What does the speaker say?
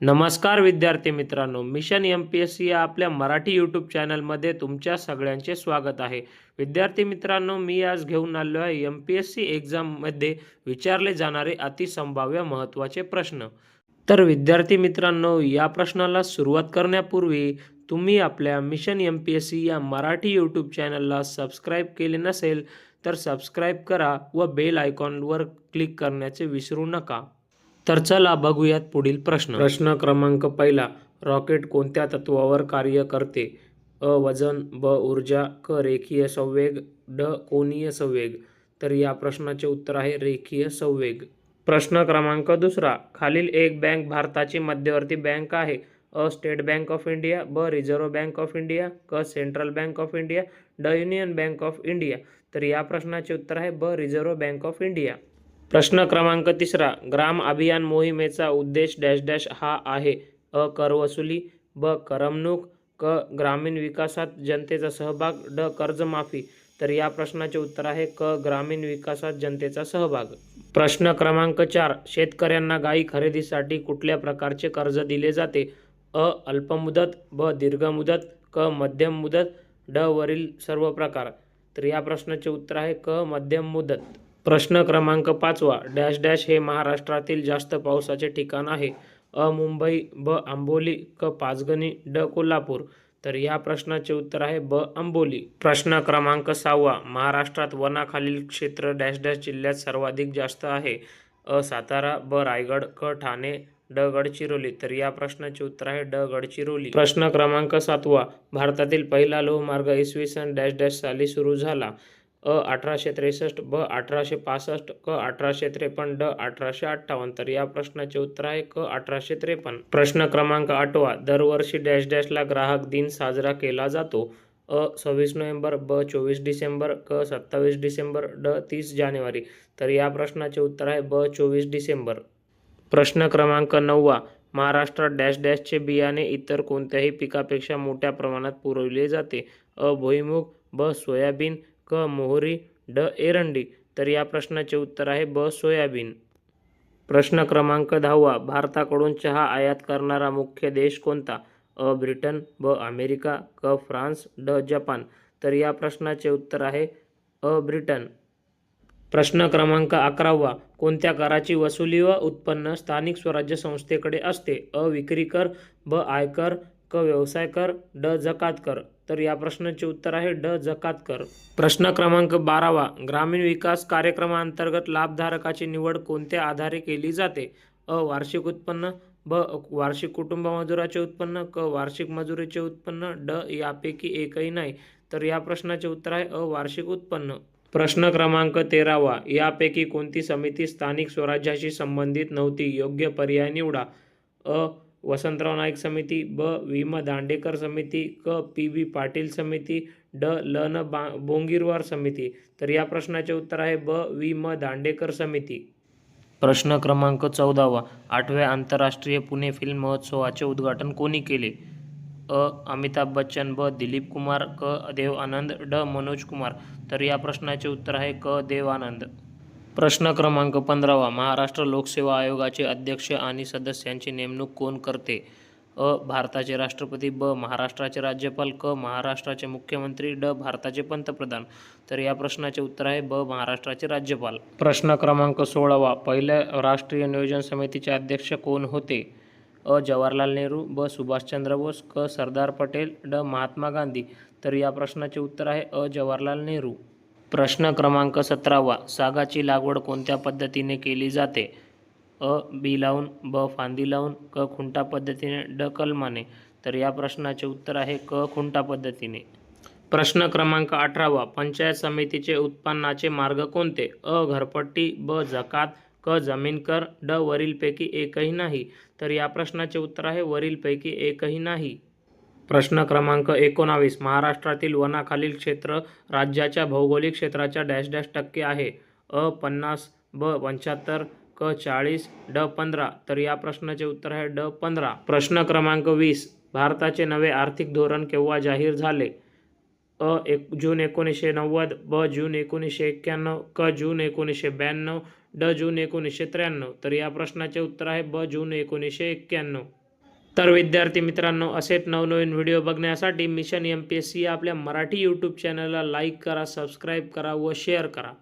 नमस्कार विद्यार्थी मित्रांनो mission M P S C या आपल्या मराठी यूट्यूब चॅनलमध्ये तुमच्या सगळ्यांचे स्वागत आहे. विद्यार्थी मित्रांनो मी आज घेऊन आलो आहे एम पी एस सी एक्झाममध्ये विचारले जाणारे अतिसंभाव्य महत्त्वाचे प्रश्न. तर विद्यार्थी मित्रांनो या प्रश्नाला सुरुवात करण्यापूर्वी तुम्ही आपल्या mission M P S C या मराठी यूट्यूब चॅनलला सबस्क्राईब केले नसेल तर सबस्क्राईब करा व बेल आयकॉनवर क्लिक करण्याचे विसरू नका. तर चला बघूयात पुढील प्रश्न. प्रश्न क्रमांक पहिला रॉकेट कोणत्या तत्वावर कार्य करते? अ वजन ब ऊर्जा क रेखीय संवेग ड कोनीय संवेग. तर या प्रश्नाचे उत्तर आहे रेखीय संवेग. प्रश्न क्रमांक दुसरा खालील एक बँक भारताची मध्यवर्ती बँक आहे. अ स्टेट बँक ऑफ इंडिया ब रिझर्व्ह बँक ऑफ इंडिया क सेंट्रल बँक ऑफ इंडिया ड युनियन बँक ऑफ इंडिया. तर या प्रश्नाचे उत्तर आहे ब रिझर्व्ह बँक ऑफ इंडिया. प्रश्न क्रमांक तिसरा ग्राम अभियान मोहिमेचा उद्देश डॅश डॅश हा आहे. अ. कर वसुली ब. करमणूक क. ग्रामीण विकासात जनतेचा सहभाग ड. कर्जमाफी. तर या प्रश्नाचे उत्तर आहे क. ग्रामीण विकासात जनतेचा सहभाग. प्रश्न क्रमांक चार शेतकऱ्यांना गायी खरेदीसाठी कुठल्या प्रकारचे कर्ज दिले जाते? अ. अल्पमुदत ब. दीर्घमुदत क. मध्यम मुदत ड. वरील सर्व प्रकार. तर या प्रश्नाचे उत्तर आहे क. मध्यम मुदत. प्रश्न क्रमांक पाचवा डॅश डॅश हे महाराष्ट्रातील जास्त पावसाचे ठिकाण आहे. अ मुंबई ब आंबोली क पाचगणी ड कोल्हापूर. तर या प्रश्नाचे उत्तर आहे ब आंबोली. प्रश्न क्रमांक सहावा महाराष्ट्रात वनाखालील क्षेत्र डॅश डॅश जिल्ह्यात सर्वाधिक जास्त आहे. अ सातारा ब रायगड क ठाणे ड गडचिरोली. तर या प्रश्नाचे उत्तर आहे ड गडचिरोली. प्रश्न क्रमांक सातवा भारतातील पहिला लोहमार्ग इसवी सन डॅश डॅश साली सुरू झाला. अ अठराशे त्रेसष्ट ब अठराशे पासष्ट क अठराशे त्रेपन्न ड अठराशे अठ्ठावन्न. तर या प्रश्नाचे उत्तर आहे क अठराशे त्रेपन्न. प्रश्न क्रमांक आठवा. दरवर्षी डॅश डॅशला ग्राहक दिन साजरा केला जातो. अ सव्वीस नोव्हेंबर ब चोवीस डिसेंबर क सत्तावीस डिसेंबर ड तीस जानेवारी. तर या प्रश्नाचे उत्तर आहे ब चोवीस डिसेंबर. प्रश्न क्रमांक नववा. महाराष्ट्रात डॅश डॅशचे बियाणे इतर कोणत्याही पिकापेक्षा मोठ्या प्रमाणात पुरवले जाते. अ भुईमुग ब सोयाबीन क मोहरी ड एरंडी. तर या प्रश्नाचे उत्तर आहे ब सोयाबीन. प्रश्न क्रमांक दहावा. भारताकडून चहा आयात करणारा मुख्य देश कोणता? अ ब्रिटन ब अमेरिका क फ्रान्स ड जपान. तर या प्रश्नाचे उत्तर आहे अ ब्रिटन. प्रश्न क्रमांक अकरावा. कोणत्या कराची वसुली व उत्पन्न स्थानिक स्वराज्य संस्थेकडे असते? अ विक्री कर ब आयकर क व्यवसाय कर ड जकात कर. तर या प्रश्नाचे उत्तर आहे ड. जकात कर प्रश्न क्रमांक बारावा. ग्रामीण विकास कार्यक्रमांतर्गत लाभधारकाची निवड कोणत्या आधारे केली जाते? अ. वार्षिक उत्पन्न ब. वार्षिक कुटुंब मजुराचे उत्पन्न क. वार्षिक मजुरीचे उत्पन्न ड. यापैकी एकही नाही. तर या प्रश्नाचे उत्तर आहे अ. वार्षिक उत्पन्न. प्रश्न क्रमांक तेरावा. यापैकी कोणती समिती स्थानिक स्वराज्याशी संबंधित नव्हती? योग्य पर्याय निवडा. अ. वसंतराव नाईक समिती ब. विम दांडेकर समिती क. पी. बी. पाटील समिती ड. ल. न. बा. बोंगीरवार समिती. तर या प्रश्नाचे उत्तर आहे ब. वि म दांडेकर समिती. प्रश्न क्रमांक चौदावा. आठव्या आंतरराष्ट्रीय पुणे फिल्म महोत्सवाचे उद्घाटन कोणी केले? अ. अमिताभ बच्चन ब. दिलीप कुमार क. देव आनंद ड. मनोज कुमार. तर या प्रश्नाचे उत्तर आहे क. देव आनंद. प्रश्न क्रमांक पंधरावा महाराष्ट्र लोकसेवा आयोगाचे अध्यक्ष आणि सदस्यांची नेमणूक कोण करते? अ. भारताचे राष्ट्रपती ब. महाराष्ट्राचे राज्यपाल क. महाराष्ट्राचे मुख्यमंत्री ड. भारताचे पंतप्रधान. तर या प्रश्नाचे उत्तर आहे ब. महाराष्ट्राचे राज्यपाल. प्रश्न क्रमांक सोळावा पहिल्या राष्ट्रीय नियोजन समितीचे अध्यक्ष कोण होते? अ. जवाहरलाल नेहरू ब. सुभाषचंद्र बोस क. सरदार पटेल ड. महात्मा गांधी. तर या प्रश्नाचे उत्तर आहे अ. जवाहरलाल नेहरू. प्रश्न क्रमांक सतरावा. सागाची लागवड कोणत्या पद्धतीने केली जाते? अ बी लावून ब फांदी लावून क खुंटा पद्धतीने ड कलमाने. तर या प्रश्नाचे उत्तर आहे क खुंटा पद्धतीने. प्रश्न क्रमांक अठरावा. पंचायत समितीचे उत्पन्नाचे मार्ग कोणते? अ घरपट्टी ब जकात क जमीन कर ड वरीलपैकी एकही नाही. तर या प्रश्नाचे उत्तर आहे वरीलपैकी एकही नाही. प्रश्न क्रमांक एकोणावीस. महाराष्ट्रातील वनाखालील क्षेत्र राज्याच्या भौगोलिक क्षेत्राच्या डॅश डॅश टक्के आहे. अ पन्नास ब पंच्याहत्तर क चाळीस ड पंधरा. तर या प्रश्नाचे उत्तर आहे ड पंधरा. प्रश्न क्रमांक वीस. भारताचे नवे आर्थिक धोरण केव्हा जाहीर झाले? अ एक जून एकोणीसशे नव्वद ब जून एकोणीसशे एक्क्याण्णव क जून एकोणीसशे ब्याण्णव ड जून एकोणीसशे त्र्याण्णव. तर या प्रश्नाचे उत्तर आहे ब जून एकोणीसशे एक्क्याण्णव. तर विद्यार्थी मित्रांनो असेच नवनवीन व्हिडिओ बघण्यासाठी mission M P S C आपल्या मराठी यूट्यूब चॅनलला लाईक करा सबस्क्राईब करा व शेअर करा.